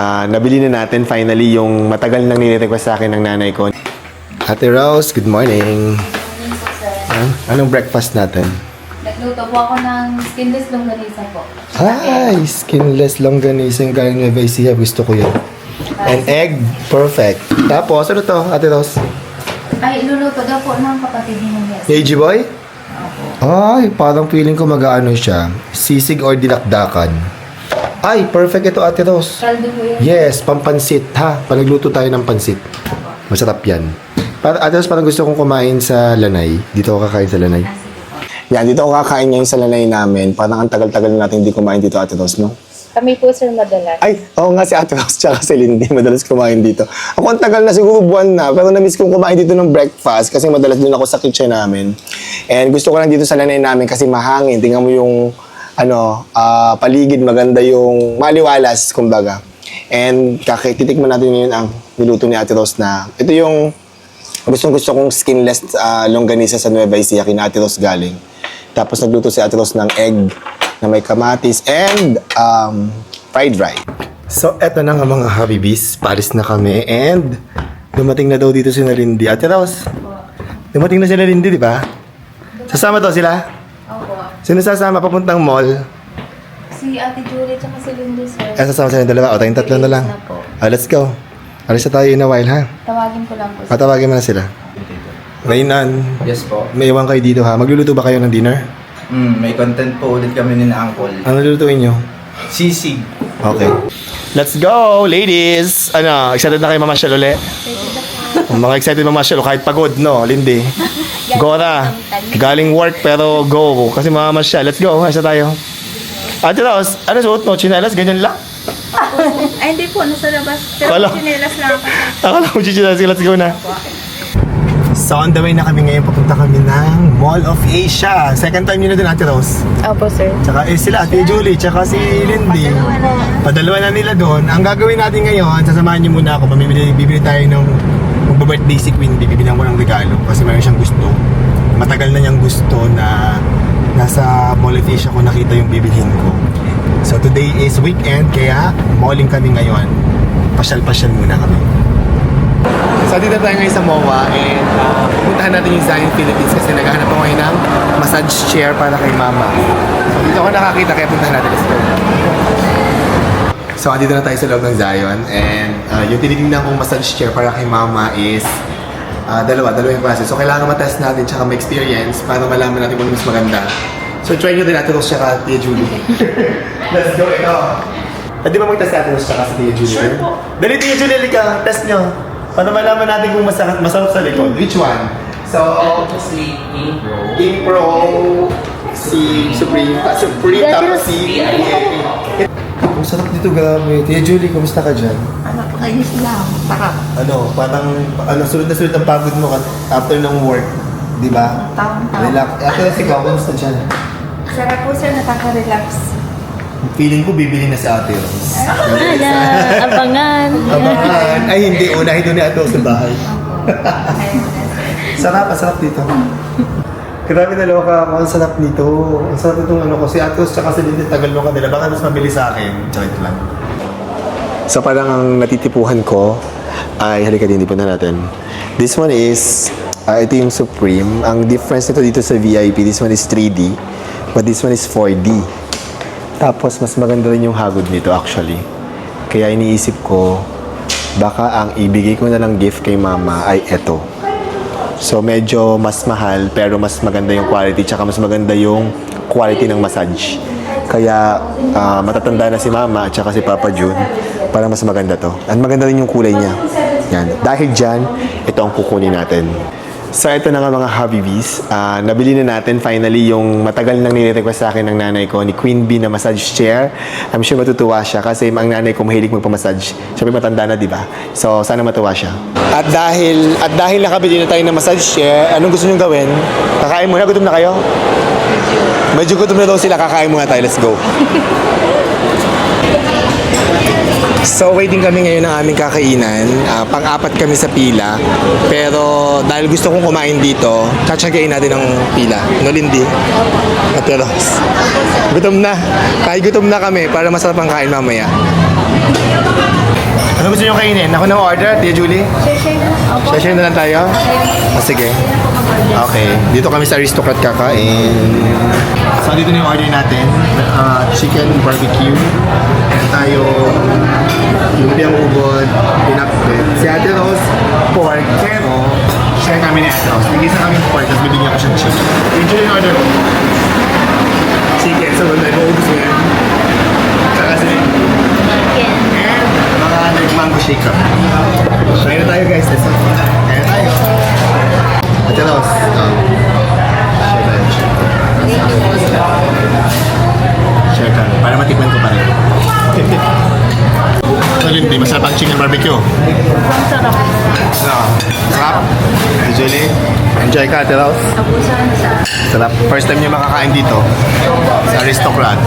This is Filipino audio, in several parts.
Ah, nabili na natin finally yung matagal nang nire-request sa akin ng nanay ko. Ate Rose, good morning. Ah, anong breakfast natin? Nagluto po ako ng skinless longganisa po. Ay, skinless longganisa yung galing Nueva Ecija. Gusto ko yun. And egg, perfect. Tapos, ano to, Ate Rose? Ay, iluluto daw po ng kapatid ni Yes. AG Boy? Ay, parang feeling ko mag-ano siya. Sisig or dinakdakan. Ay, perfect ito, Ate Rose. Kaldo po yan. Yes, pampansit ha. Pag nagluto tayo ng pansit. Masarap yan. Para, Ate Rose, parang gusto kong kumain sa lanay. Dito ako kakain sa lanay. Ah. Yan, dito ako kakain ngayon sa lanay namin. Parang ang tagal-tagal na natin hindi kumain dito, Ate Rose, no? Kami po sir madalas. Ay, oo nga si Ate Rose tsaka si Lindy, madalas kumain dito. Ako ang tagal na siguro buwan na, pero na-miss kong kumain dito ng breakfast kasi madalas din ako sa kitchen namin. And gusto ko lang dito sa lanay namin kasi mahangin. Tingnan mo yung ano, ah, paligid, maganda yung maliwalas, kumbaga. And kakititikman natin ngayon ang niluto ni Ate Rose na ito yung gustong gusto kong skinless ah, longganisa sa Nueva Ecija kina Ate Rose galing. Tapos nagluto si Ate Rose ng egg na may kamatis and um, fried rice. So, eto na nga mga Habibis. Paris na kami and dumating na daw dito si Lindy. Ate Rose, dumating na sila Lindy, di ba? Sasama daw sila? Sino sasama papuntang mall? Si Ate Julie tsaka si Lindy sir. Eh, sasama sila yung dalawa. O, tayong tatlo na lang. Na po. Ah, let's go. Alis na tayo in a while, ha? Tawagin ko lang po. sir. Patawagin mo na sila. Raynan, Yes po. may iwan kayo dito ha. Magluluto ba kayo ng dinner? Mm, may content po ulit kami ni na Uncle. Ano lulutuin nyo? Sisig. Okay. Let's go, ladies! Ano, excited na kayo mamasyal uli? Mga excited mamasyal kahit pagod, no, Lindy? Gora, galing work pero go. Kasi mamasyal. Let's go, isa tayo. Ate Rose, ano suot mo? Chinelas? Ganyan lang? Ay, hindi po. Nasa labas. Pero Kala- chinelas lang ako. Akala ko chinelas. Let's go na. So on the way na kami ngayon, papunta kami ng Mall of Asia. Second time nyo na din, Ate Rose. Opo sir. Tsaka eh, sila, Ate Julie, tsaka si Lindy. Padalawa na nila doon. Ang gagawin natin ngayon, sasamahan niyo muna ako. Mamimili, bibili tayo ng magba-birthday si Queen. Bibibilang ko ng regalo kasi mayroon siyang gusto. Matagal na niyang gusto na nasa Mall of Asia ko nakita yung bibilhin ko. So today is weekend, kaya malling kami ngayon. Pasyal-pasyal muna kami. So dito tayo ngayon sa MOA and uh, pupuntahan natin yung Zion Philippines kasi naghahanap ako ngayon ng massage chair para kay mama. So dito ako nakakita kaya puntahan natin. Let's go. So andito na tayo sa loob ng Zion and uh, yung tinitingnan kong massage chair para kay mama is uh, dalawa, dalawa yung klase. So kailangan matest natin tsaka ma-experience para malaman natin kung ano mas maganda. So try nyo din natin ito siya Tia Julie. Let's go, ikaw. Pwede ba mag-test natin ito siya sa Tia Julie? Sure po. Dali Tia Julie, halika. Test nyo. Para malaman natin kung masarap, masarap sa likod. Which one? So, si King Bro. King Pro, si Supreme, ah, Supreme, tapos si VIP. Ang sarap dito, grabe. Tia Julie, kumusta ka dyan? Ano, kainis lang. Sarap. Ano, parang, ano, sulit na sulit ang pagod mo kat- after ng work. Di ba? Taon-taon. Relax. After si ikaw, kumusta dyan? Sarap po sir. Nakaka-relax. Feeling ko bibili na si Ate Rose. Ala, abangan. Abangan. Ay, hindi. Unahin doon ni Ate Rose sa bahay. sarap, ang sarap dito. Grabe na loka. Ang sarap nito. Ang sarap itong ano ko. Si Ate Rose tsaka si Lindy tagal loka nila. Baka mas mabili sa akin. Joint lang. So parang ang natitipuhan ko ay halika din, punta natin. This one is, ah, ito yung Supreme. Ang difference nito dito sa VIP, this one is 3D, but this one is 4D. Tapos mas maganda rin yung hagod nito actually. Kaya iniisip ko, baka ang ibigay ko na lang gift kay mama ay eto. So medyo mas mahal pero mas maganda yung quality tsaka mas maganda yung quality ng massage. Kaya ah, matatanda na si mama at si Papa June para mas maganda to. At maganda rin yung kulay niya. Yan. Dahil dyan, ito ang kukunin natin. So ito na nga mga Habibis. Ah, nabili na natin finally yung matagal nang nire-request sa akin ng nanay ko ni Queen Bee na massage chair. I'm sure matutuwa siya kasi ang nanay ko mahilig magpamassage. Siyempre matanda na, di ba? So sana matuwa siya. At dahil at dahil nakabili na tayo ng massage chair, anong gusto niyo gawin? Kakain muna, gutom na kayo? Medyo gutom na daw sila, kakain muna tayo. Let's go. So, waiting kami ngayon ng aming kakainan. Ah, pang-apat kami sa pila. Pero dahil gusto kong kumain dito, tsatsagain natin ang pila. No, Lindy? Materos. Gutom na. Kahit gutom na kami para masarap ang kain mamaya. Ano gusto nyo kainin? Ako na order, Tia Julie? Share-share na. Opo. Share na lang tayo? Ah, sige. Okay. Dito kami sa Aristocrat kakain. So, dito na yung order natin. Ah, chicken barbecue. Meron tayo lumpiang ubod, pinakbet. Si Ate Rose, pork. Pero, share kami ni Ate Rose. Nag-isa kami pork, tapos bibigyan ko siyang chicken. Yun yung order ko. Chicken. So, ubus mo yan. Saka si Chicken. and mga kami. Kaya na tayo guys. Let's go. Kaya tayo. Ate Rose. Um, share tayo. Share ka. Para matikman ko pa rin. So, Lindy, masarap ang chicken barbecue. Ang sarap. Sarap. Hey, Julie. Enjoy ka, Ate Rose. Sarap. First time niyo makakain dito. Sa Aristocrat.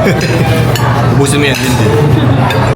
Ubusin mo yan, Lindy.